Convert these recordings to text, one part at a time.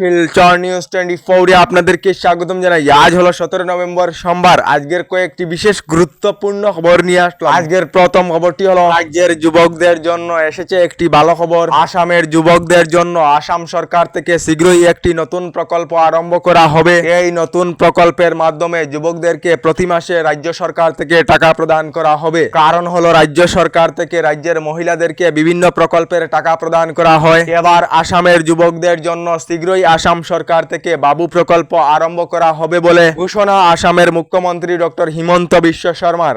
Silchar news twenty ফোরে আপনাদেরকে স্বাগতম জানাই। আজ হলো সতেরো নভেম্বর সোমবার। আজকের কয়েকটি বিশেষ গুরুত্বপূর্ণ খবর নিয়ে আসলো আজকের প্রথম খবরটি হলো, রাজ্যের যুবকদের জন্য এসেছে একটি ভালো খবর। আসামের যুবকদের জন্য আসাম সরকার থেকে শীঘ্রই একটি নতুন প্রকল্প আরম্ভ করা হবে। এই নতুন প্রকল্পের মাধ্যমে যুবকদেরকে প্রতি মাসে রাজ্য সরকার থেকে টাকা প্রদান করা হবে। কারণ হলো, রাজ্য সরকার থেকে রাজ্যের মহিলাদেরকে বিভিন্ন প্রকল্পের টাকা প্রদান করা হয়। এবার আসামের যুবকদের জন্য শীঘ্রই আসাম সরকার থেকে বাবু প্রকল্প আরম্ভ করা হবে বলে ঘোষণা আসামের মুখ্যমন্ত্রী ডক্টর হিমন্ত বিশ্ব শর্মার।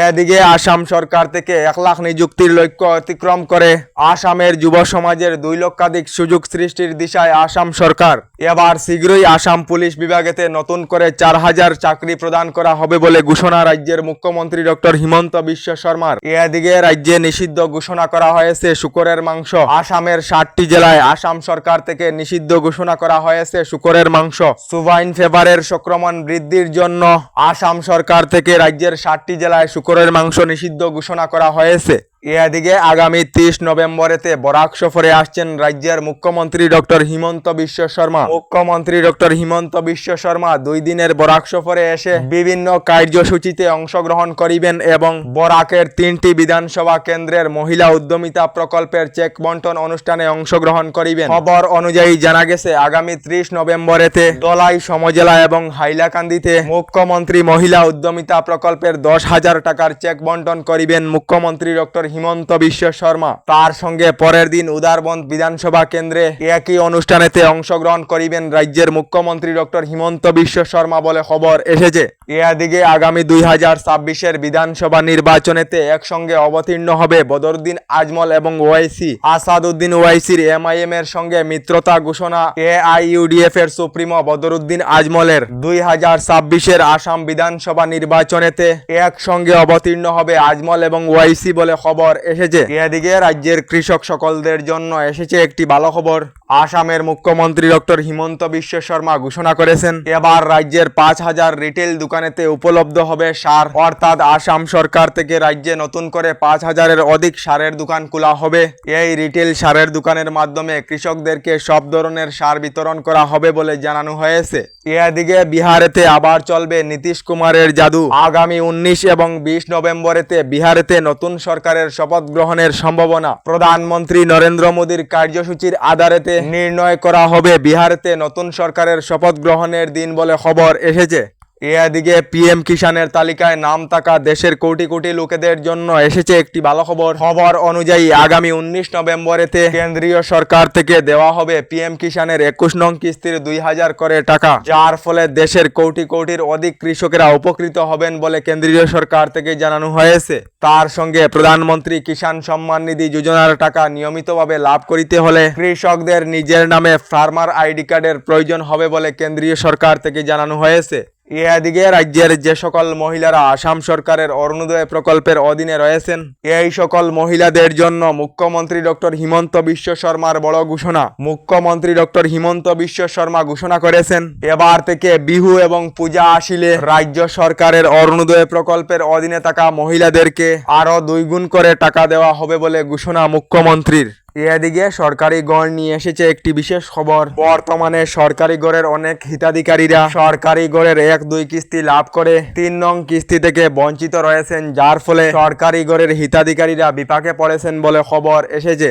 এদিকে আসাম সরকার থেকে এক লাখ নিযুক্তির লক্ষ্য অতিক্রম করে। আসামের যুব সমাজের দুই লক্ষাধিক সুযোগ সৃষ্টির দিশায় আসাম সরকার। এবার শীঘ্রই আসাম পুলিশ বিভাগেতে নতুন করে চার হাজার চাকরি প্রদান করা হবে বলে ঘোষণা রাজ্যের মুখ্যমন্ত্রী ডক্টর হিমন্ত বিশ্ব শর্মার। এদিকে রাজ্যে নিষিদ্ধ ঘোষণা করা হয়েছে শুকরের মাংস। আসামের ষাটটি জেলায় আসাম সরকার থেকে নিষিদ্ধ ঘোষণা করা হয়েছে শুকরের মাংস। সুভাইন ফেভারের সংক্রমণ বৃদ্ধির জন্য আসাম সরকার থেকে রাজ্যের ষাটটি জেলায় শুকরের মাংস নিষিদ্ধ ঘোষণা করা হয়েছে। এদিকে আগামী তিরিশ নভেম্বরেতে বরাক সফরে আসছেন রাজ্যের মুখ্যমন্ত্রী ডক্টর হিমন্ত বিশ্ব শর্মা। মুখ্যমন্ত্রী ডক্টর হিমন্ত বিশ্ব শর্মা দুই দিনের বরাক সফরে এসে বিভিন্ন কার্যসূচিতে অংশগ্রহণ করিবেন এবং বরাকের তিনটি বিধানসভা কেন্দ্রের মহিলা উদ্যমিতা প্রকল্পের চেক বন্টন অনুষ্ঠানে অংশগ্রহণ করিবেন। খবর অনুযায়ী জানা গেছে, আগামী ত্রিশ নভেম্বরেতে দলাই সমজেলা এবং হাইলাকান্দিতে মুখ্যমন্ত্রী মহিলা উদ্যমিতা প্রকল্পের দশ হাজার টাকার চেক বন্টন করিবেন মুখ্যমন্ত্রী ডক্টর হিমন্ত বিশ্ব শর্মা। তার সঙ্গে পরের দিন উদারবন্দ বিধানসভা কেন্দ্রে একই অনুষ্ঠানেতে অংশগ্রহণ করিবেন রাজ্যের মুখ্যমন্ত্রী ডক্টর হিমন্ত বিশ্ব শর্মা বলে খবর এসেছে। এদিকে আগামী দুই হাজার ছাব্বিশের বিধানসভা নির্বাচনেতে একসঙ্গে অবতীর্ণ হবে বদরুদ্দিন আজমল এবং ওয়াইসি। আসাদউদ্দিন ওয়াইসির এমআইএম এর সঙ্গে মিত্রতা ঘোষণা এআইইউডিএফ এর সুপ্রিমো বদরুদ্দিন আজমলের। দুই হাজার ছাব্বিশের আসাম বিধানসভা নির্বাচনেতে একসঙ্গে অবতীর্ণ হবে আজমল এবং ওয়াইসি বলে খবর এসেছে। এদিকে রাজ্যের কৃষক সকলদের জন্য এসেছে একটি ভালো খবর। আসামের মুখ্যমন্ত্রী ডক্টর হিমন্ত বিশ্ব শর্মা ঘোষণা করেছেন, এবার রাজ্যের পাঁচ হাজার রিটেল দোকানেতে উপলব্ধ হবে সার। অর্থাৎ আসাম সরকার থেকে রাজ্যে নতুন করে পাঁচ হাজারের অধিক সারের দোকান খোলা হবে। এই রিটেল সারের দোকানের মাধ্যমে কৃষকদেরকে সব ধরনের সার বিতরণ করা হবে বলে জানানো হয়েছে। এদিকে বিহারেতে আবার চলবে নীতিশ কুমারের জাদু। আগামী উনিশ এবং বিশ নভেম্বরেতে বিহারেতে নতুন সরকারের শপথ গ্রহণের সম্ভাবনা। প্রধানমন্ত্রী নরেন্দ্র মোদীর কার্যসূচির আধারেতে নির্ণয় করা হবে। বিহারেতে নতুন সরকারের শপথ গ্রহণের দিন বলে খবর এসেছে। এদিকে পিএম কিষানের তালিকায় নাম থাকা দেশের কোটি কোটি লোকেদের জন্য এসেছে একটি ভালো খবর। খবর অনুযায়ী আগামী উনিশ নভেম্বরেতে কেন্দ্রীয় সরকার থেকে দেওয়া হবে পিএম কিষানের একুশ নং কিস্তির দুই হাজার করে টাকা। যার ফলে দেশের কোটি কোটির অধিক কৃষকেরা উপকৃত হবেন বলে কেন্দ্রীয় সরকার থেকে জানানো হয়েছে। তার সঙ্গে প্রধানমন্ত্রী কিষাণ সম্মান নিধি যোজনার টাকা নিয়মিতভাবে লাভ করিতে হলে কৃষকদের নিজের নামে ফার্মার আইডি কার্ডের প্রয়োজন হবে বলে কেন্দ্রীয় সরকার থেকে জানানো হয়েছে। এদিকে রাজ্যের যে সকল মহিলারা আসাম সরকারের অরুণোদয় প্রকল্পের অধীনে রয়েছেন, এই সকল মহিলাদের জন্য মুখ্যমন্ত্রী ডক্টর হিমন্ত বিশ্ব শর্মার বড় ঘোষণা। মুখ্যমন্ত্রী ডক্টর হিমন্ত বিশ্ব শর্মা ঘোষণা করেছেন, এবার থেকে বিহু এবং পূজা আসিলে রাজ্য সরকারের অরুণোদয় প্রকল্পের অধীনে থাকা মহিলাদেরকে আরও দুই গুণ করে টাকা দেওয়া হবে বলে ঘোষণা মুখ্যমন্ত্রীর। এদিকে সরকারি গড় নিয়ে এসেছে একটি বিশেষ খবর। বর্তমানে সরকারি গড়ের অনেক হিতাধিকারীরা সরকারি গড়ের এক দুই কিস্তি লাভ করে তিন নং কিস্তি থেকে বঞ্চিত রয়েছেন, যার ফলে সরকারি গড়ের হিতাধিকারীরা বিপাকে পড়েছেন বলে খবর এসেছে।